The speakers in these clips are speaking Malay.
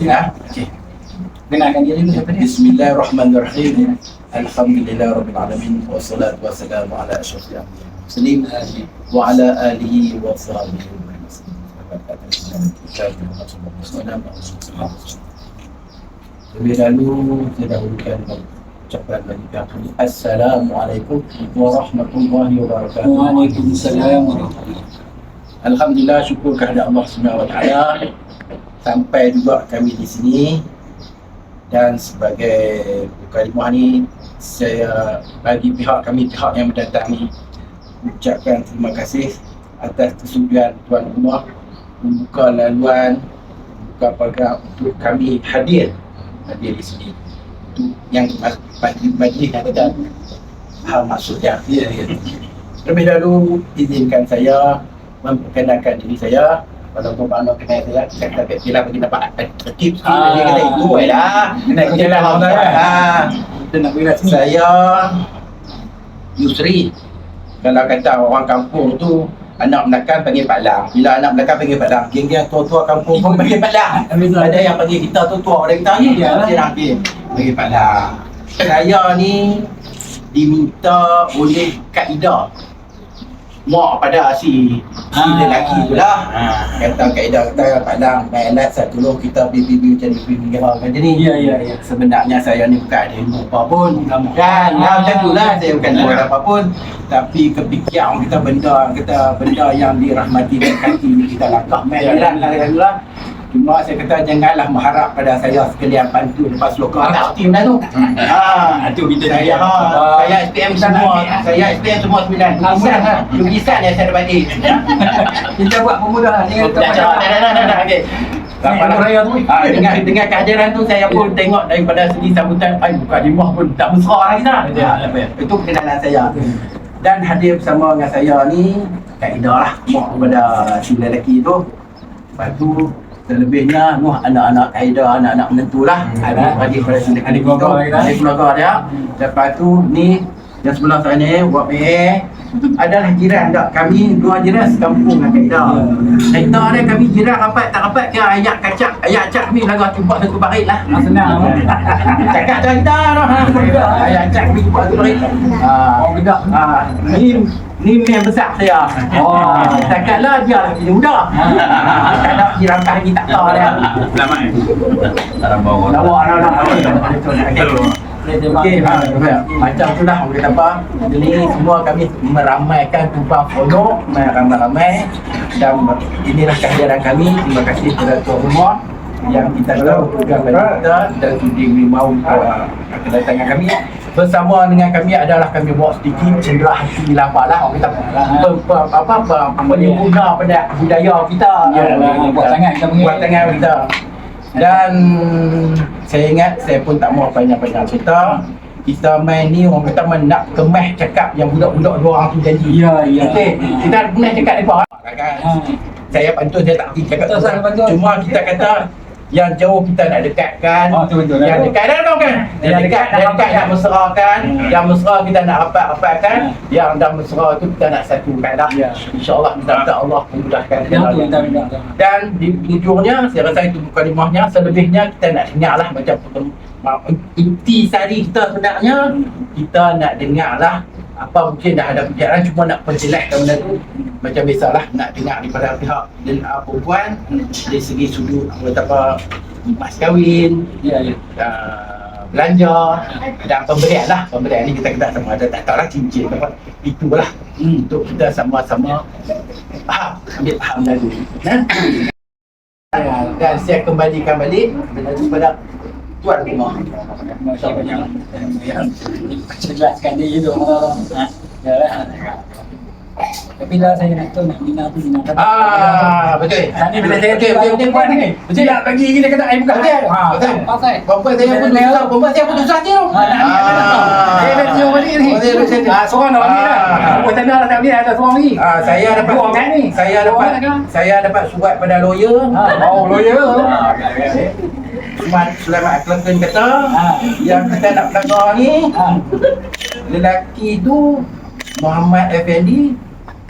نعم. بسم الله الرحمن الرحيم الحمد لله رب العالمين والصلاة والسلام على أشرف المرسلين وعلى آله وصحبه السلام عليكم ورحمة الله وبركاته. وعليكم السلام ورحمة الله. الحمد لله شكرا على الله سبحانه وتعالى. Sampai juga kami di sini. Dan sebagai mukadimah ni saya bagi pihak kami pihak yang mendatangi ucapkan terima kasih atas kesudian tuan rumah membuka laluan membuka program untuk kami hadir hadir di sini. Untuk yang majlis yang kita faham maksudnya? Ya, ya. Terlebih dahulu izinkan saya memperkenalkan diri saya Walaupun Pak Anwar kenal saya, saya kata bila bagi nampak tertib sikit, Ah. dia kata itu eh lah Kena jalan orang tu, kan? Ah, Kita nak sini. Saya Yusri Kalau kata orang kampung tu Anak belakang panggil Pak Lang Bila anak belakang panggil Pak Lang Geng-geng tua-tua kampung pun panggil Pak Lang Betul. Ada yang panggil kita tua-tua pada kita ni. Dia nak panggil Panggil Pak Lang Saya ni Diminta oleh Kak Ida Mak pada si Si Ah. lelaki tu lah Kata Kak Ida kata Pak Lang Mainlah saya tolong kita bibi-bibi macam ni Bibi macam ni Ya, ya, ya. Sebenarnya saya ni bukan ada ilmu apa pun. Kan, Ah. ah. macam tu lah Saya bukan tahu ada apa pun Tapi kepikiran kita benda Kita benda yang dirahmati dan kaki Kita langkah main Ya. lah lah Cuma saya kata janganlah mengharap pada saya sekalian bantu lepas lokal tak tim dah tu. Ha, Itu kita saya dia. ha, saya SPM Kita semua. Saya SPM semua sembilan. Lukisan ha. Lukisan yang saya dapat Kita buat pemudah Jangan Dah, dah, dah, dah, okey. Ni, raya tu. Ah, dengan dengan kehadiran tu saya pun tengok daripada segi sambutan ai bukan di rumah pun tak mesra lagi dah. Ah, betul. Itu kenalan saya. Dan hadir bersama dengan saya ni Kak Ida lah kepada si lelaki tu. Lepas tu terlebihnya Nuh anak-anak Kak Ida, anak-anak menentu lah. Hmm. Adik-adik pada lelaki Adik keluarga kita. Adik keluarga dia. Lepas tu ni yang sebelah saya ni buat PA adalah jiran tak kami dua jiran sekampung dengan Kak Ida. Kak Ida dia kami jiran rapat tak rapat ke ayat kacak ayat kacak kami lagu tempat satu barit lah. Ah, senang. Cakap tu kita dah. Ayat kacak kami tempat satu barit. Ah, Orang ah, ni ni mem besar saya. Oh, cakap lah dia lagi muda. Tak nak jiran kah lagi tak tahu dia. Selamat eh. Dalam bawah. Lawa anak anak. Okey, ha, macam tu lah orang kata apa Ini semua kami meramaikan tumpang follow Ramai-ramai Dan inilah kehadiran kami Terima kasih kepada tuan rumah Yang kita tahu program bagi kita Dan sudi mau uh, kedatangan kami Bersama dengan kami adalah kami bawa sedikit cendera hati lama lah Orang kata pe- pe- apa, apa, penyempurna pada budaya kita Ya, buat tangan kita. Buat tangan kita dan saya ingat saya pun tak mau panjang-panjang cerita kita main ni orang kata main nak kemas cakap yang budak-budak dua orang tu janji. Ya, ya. Okey, kita nak cakap depa. Kan? Ha. Saya pantun saya tak pergi cakap Betul, tu. Cuma kita kata yang jauh kita nak dekatkan. Oh, tu betul. Yang dekat dah kan? Yang dekat, yang dekat nak mesrakan, Hmm. yang mesra kita nak rapat-rapatkan, yang dah mesra tu kita nak satukan dah. Ya. InsyaAllah kita minta Allah memudahkan. Minta. Dan di ujungnya saya rasa itu bukan limahnya selebihnya kita nak dengar lah macam inti sari kita sebenarnya kita nak dengar lah apa mungkin dah ada perjalanan cuma nak perjelaskan benda tu. Macam biasalah nak dengar daripada pihak dan uh, perempuan. Dari segi sudut apa kata apa mas kahwin Ya, ya. uh, belanja dan pemberian lah. Pemberian ni kita kena sama ada tak tahu lah cincin apa. Itulah hmm, untuk kita sama-sama faham ambil faham dulu nah? dan saya kembalikan balik kepada tuan rumah Masya Allah. Ya. Jelaskan dia itu. Ha. Ya lah. Tapi dah saya nak tahu nak bina tu bina tu. ah betul Tadi bila saya betul betul betul perempuan ni. Betul tak bagi kita kata ai bukan. Betul. Ha, Betul. Pasal. Perempuan saya pun susah, perempuan saya pun susah tu. Ha, nak ambil tak tahu. Dia dah tiup balik ni. Dia. Ah, seorang nak ambil dah. Ah. Oh, tanda dah tak ambil ada seorang lagi. Ah, saya dapat Dua orang ni. saya dapat saya dapat surat pada lawyer. Ha, oh, lawyer. Sulaiman Sulaiman Akleken kata Ha. yang kita nak pelakar ni Ha. lelaki tu Muhammad Effendi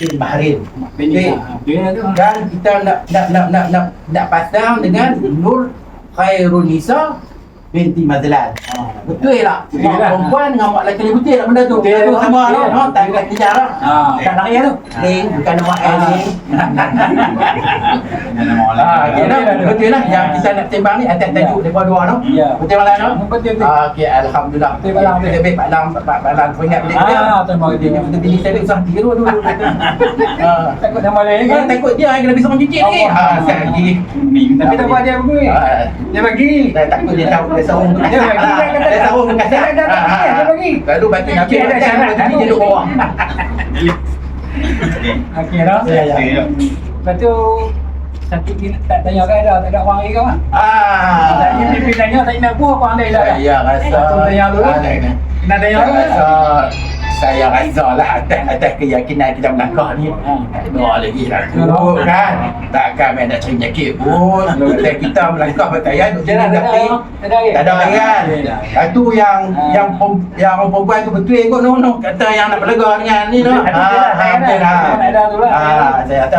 bin Bahrain. Tu. Dan kita nak nak nak nak nak, nak pasang dengan Nur Khairun Nisa binti Mazlan. Betul tak? Betul Mak lah. perempuan dengan mak lelaki ni betul tak benda tu? Betul. Sama Betul. tu. Ha, tak kat sejarah. Ah, tak nak ya tu. Ni bukan nama Ah. I ni. Ah, okey dah. Betul lah yang kita nak timbang ni atas tajuk daripada dua tu. Ya. Betul malam tu? Betul betul. Ah, okey alhamdulillah. Betul. Betul baik Balang Pak Balang kau ingat balik dia. Ah, terima kasih. Dia betul bini saya usah tiru dulu. Ah. Takut nama lain Kan takut dia yang kena pisau cicit ni. Ah, sekali. Tapi tak apa dia. Ah, Dia bagi. Takut dia tahu dia sarung tu Dia dia kata- Dia tu kasar. Dia Ah, dia bagi. Lalu batu Nabi Dia batu dia anu. duduk bawah. Okey. Dah. Ya, ya. Lepas tu satu kita tak tanya kan dah, tak ada orang lagi kan? Ah. Tanya pimpin tanya tak nak buah apa andai dah. Saya rasa Tu tanya dulu. Ah, tak. Nak tanya dulu. rasa saya rasa lah atas atas keyakinan kita melangkah ni Ah. Dua lagi lah tu kan Takkan main nak cari penyakit pun kata kita melangkah bertayar Duk Dia sini dah tak ada. tapi Tak ada ada lagi kan Ah, tu yang Ah. yang yang orang perempuan tu betul kot no no kata yang nak berlega dengan ni no. Lah. Tu lah. Ah, saya kata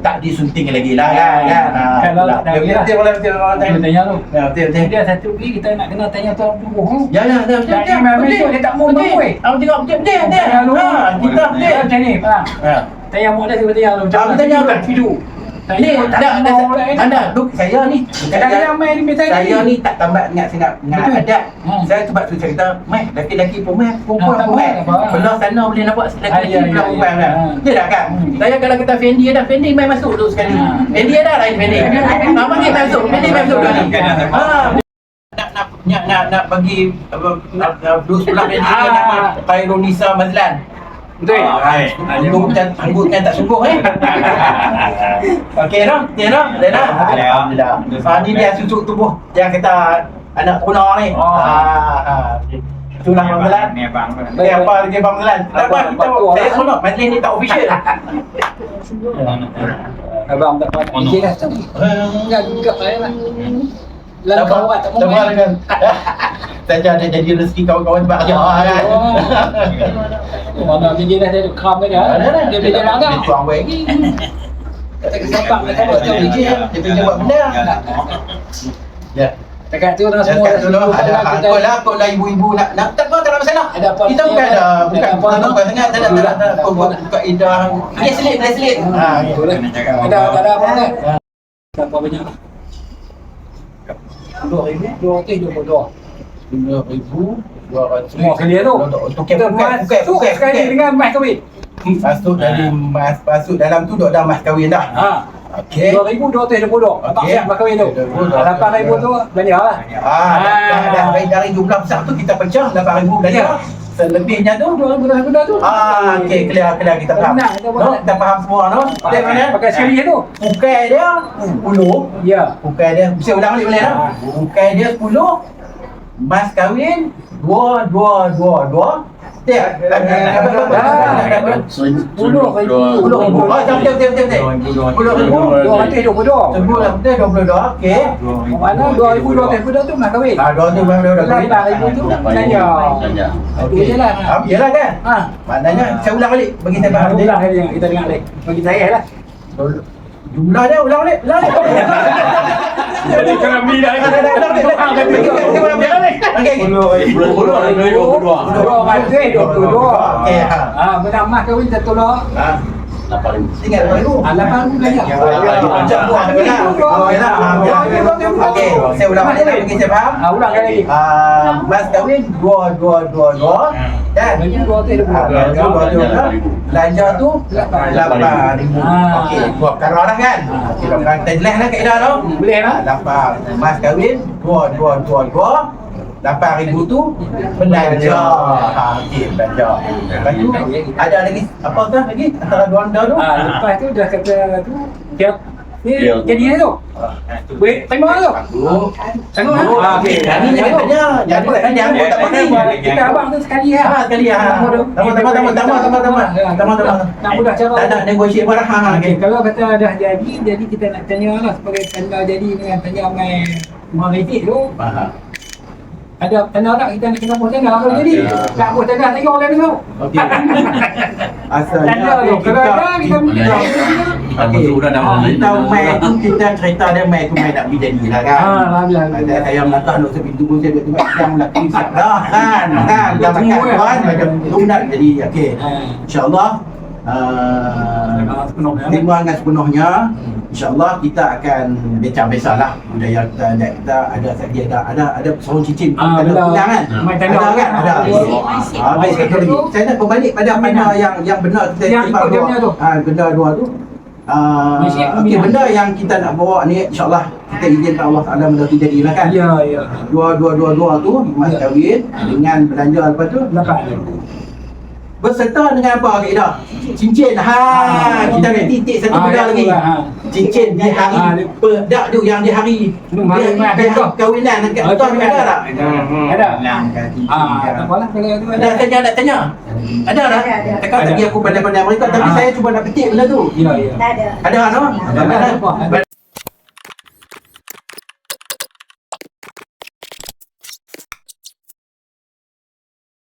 tak disunting lagi lah kan. Kan. Kalau tak ada lagi lah. betul betul betul. Kita tanya tu. Ya, betul betul. Dia satu lagi kita nak kena tanya tu dulu. Ya ya betul betul. Jadi, betul. memang dia tak mau bangun, weh. Ah, tengok betul betul. Tanya dulu. Ah, kita Dia betul. macam ni, faham? Ha. Tanya mu dah tiba tanya. Ah, tanya tak tidur. Ni tak ada ada duk saya ni Kadang-kadang main ni minta saya ni. ni tak tambah ingat sangat dengan adat. Hmm. Saya sebab tu cerita, mai laki-laki pun mai, perempuan Ah, pun mai. Belah sana boleh nampak laki-laki Ah, ya, ya, perempuan ya. kan. Hmm. Dia tak kan? Hmm. Saya kalau kata Fendi dah, Fendi mai masuk dulu sekali. Hmm. Fendi ada lain Fendi. Nama dia masuk, Fendi mai masuk dulu. Kan ada Ha. Nak nak nak nak, nak bagi apa nak nak duduk sebelah Fendi Ah. nama Khairul Nisa Mazlan. Betul. Ah, baik. Tunggu dan tunggu dan tak sungguh eh. Okey dah, okey dah. Dah dah. Alhamdulillah. Ah ni dia susuk tubuh yang kita anak tuna ni. Oh. Ah. Itulah Bang Zelan. Ni abang. Ni apa lagi Bang Zelan? Tak apa kita tu, saya seronok majlis ni tak official. Abang tak apa. Dah tu. Enggak saya lah. Tak awak tak Tak mau main. dengan. Saja ada jadi rezeki kawan-kawan sebab kerja kan. Oh. Mana fikir dah saya duk kram kan Ada dah. dah. Dia boleh jalan Dia tak? tuang baik. Tak tak Dia tahu macam fikir. dia pergi buat benda. Ya. Dekat tu dah Ya, semua dah dulu ada dah aku lah kau lah ibu-ibu nak nak tak apa tak ada masalah. Ada apa Kita bukan dia- ada ada bukan apa bukan bukan sangat tak ada tak ada tak ada kau buat buka idah. Dia selit dia selit. Ha Betul lah. Kena cakap Ada tak ada apa kan? Berapa banyak lah? Dua ribu. Dua ratus dua puluh dua. Semua kali tu. Untuk Kita bukan bukan masuk bukan sekali bukan. dengan mas kahwin. Masuk dari mas masuk dalam tu dah dah mas kahwin dah. Ha. Okey. Dua ribu dua ratus dua puluh dua. Empat Okey. siap mas kahwin tu. Dua ribu, dua Lapan ratus. ribu tu banyak lah. Ah, dah, dah, dari, dari jumlah besar tu kita pecah 8000 belanja. Ya. Selebihnya tu Dua ribu dua ribu tu. Ah, okey, clear clear kita faham. Buat. No, kita faham semua no. Dia mana? Pakai sekali je tu. Bukai dia 10 Ya. Bukai dia, bisa ulang balik boleh tak? Ah. Bukai dia 10 Mas kahwin 2, 2, 2, 2 Tiap ribu. Ribu Oh, betul, betul, betul, betul Puluh ribu Dua ratus dua puluh dua. Sebut lah, betul, 22 Okey Mana dua ribu dua ratus dua tu mas kahwin. Ah, dua tu memang dah kahwin Lapan ribu tu belanja. Okey Itu je lah. Ah, Yelah kan? Ha. Maknanya, saya ulang balik Bagi saya faham Baru ulang hari yang kita dengar balik. Bagi saya lah. Jumlah dia, ulang balik Ulang balik. Jadi kena beli dah. Okey, okey. Dua ratus dua puluh dua. Okey, ha. Ah, benar mas kahwin satu lah. Ah, Ingat dulu. Ah, lapan ribu belanja. Macam buah tu Okey, saya ulang balik lah bagi saya faham. Ah, ulang lagi. Ah, mas kahwin dua dua dua dua kan? Bagi dua ratus dua Ah, belanja dua dua dua. Belanja tu lapan ribu. Ah. Okey, buat perkara dah kan? Okey, kita jelas lah kaedah tu. Boleh lah. Ah, Lapan mas kahwin dua dua dua dua. Lapan ribu tu belanja. Ha, okey, belanja. Lepas tu ada lagi apa tu lagi antara dua anda tu? Ah, lepas tu dah kata tu. Tiap ni Ya. jadi ni tu. Boleh terima tu. Oh, Tengok ah. Oh, okey. Jadi ni tanya. Jadi tadi dia ambil tak pakai. Kita abang tu sekali lah. Ah, sekali ah. Tama tama tama tama tama tama. Tama tama. Nak mudah cara. Tak nak negotiate marah. Ha, Okey, okey. kalau kata dah jadi, jadi kita nak tanya lah sebagai tanda jadi dengan tanya mai Muhammadiyah tu. Faham. Ada tanda tak kita nak kena buat tanda kalau jadi. Tak buat tanda tengok orang tu. Okey. Asalnya Tanda tu. Kalau ada kita kita kita Okey. sudah dah Ah. Kita mai tu kita cerita dia mai tu mai nak pergi jadi lah kan. Ah, alhamdulillah. Ada saya melangkah nak sepi tunggu saya tu yang lelaki siap dah kan. Kan dah makan ya. tuan macam tu nak jadi okey. Ah. InsyaAllah uh. Terima dengan sepenuhnya InsyaAllah kita akan bincang biasalah Budaya kita, adat kita Ada lagi ada ada ada sarung cincin Ah, Ada betul. tunang kan? Mai Ada kan? Ada Masih. Ah, baik, satu lagi Saya nak kembali pada benda yang yang benar kita Yang ikut dua. tu. Ah, Benda dua tu Ah, ikut Okey, jamnya. benda yang kita nak bawa ni InsyaAllah kita izinkan Allah Ta'ala benda tu jadilah kan Ya, ya. Dua, dua, dua, dua tu Mas Ya. Dengan belanja lepas tu Lepas. Berserta dengan apa Kak Ida? Cincin. Ha, kita ni titik satu Ah, benda lagi. lah, ha. Cincin di hari Ah, dia- pedak tu yang di hari di, di hari kawinan dekat tuan tu ada ada. tak? Ada. Ah, tak apalah kalau Ada tanya nak tanya. Ada tak? Ada, ada. Takkan Ada. tadi aku pandai-pandai mereka tapi saya cuba nak petik benda tu. Ya, ya. Tak ada. Ada? Ada, ada. Ada.